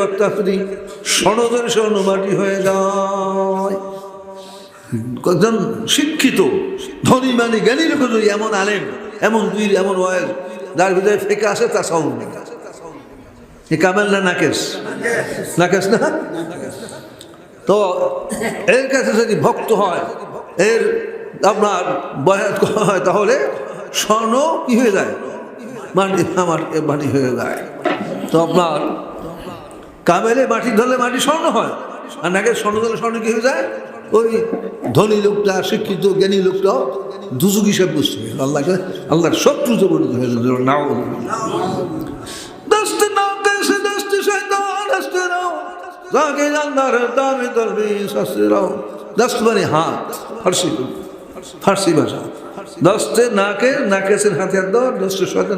বক্তা হয়ে যায়। কজন শিক্ষিত, ধনী মানে জ্ঞানী লোক যদি এমন আলেন এমন দুই এমন ওয়েল যার ভিতরে ফেঁকে আসে তা সাউন্ড এ কামেল না নাকেশ? নাকেশ না? তো এর কাছে যদি ভক্ত হয়, এর আপনার বয়াত হয়, তাহলে স্বর্ণ কি হয়ে যায়? মাটি, আমার মাটি হয়ে যায়। তো আপনার কামেলে মাটি ধরলে মাটি স্বর্ণ হয়। আর নাকি স্বর্ণ ধরলে স্বর্ণ কি হয়ে যায়? ওই ধনী লোকটা, শিক্ষিত, জ্ঞানী লোকটাও দুজুক হিসেব বুঝতে হবে আল্লাহকে আল্লাহর শত্রুতে পরিণত হয়ে যাবে নাও। দস্তে নাও দেশে দস্তে শয়তান রাও দস্ত মানে হাত, ফার্সি। ফার্সি ভাষা। দস্তে নাকে নাকেসের হাতিয়ার দেওয়া দস্তে শয়তান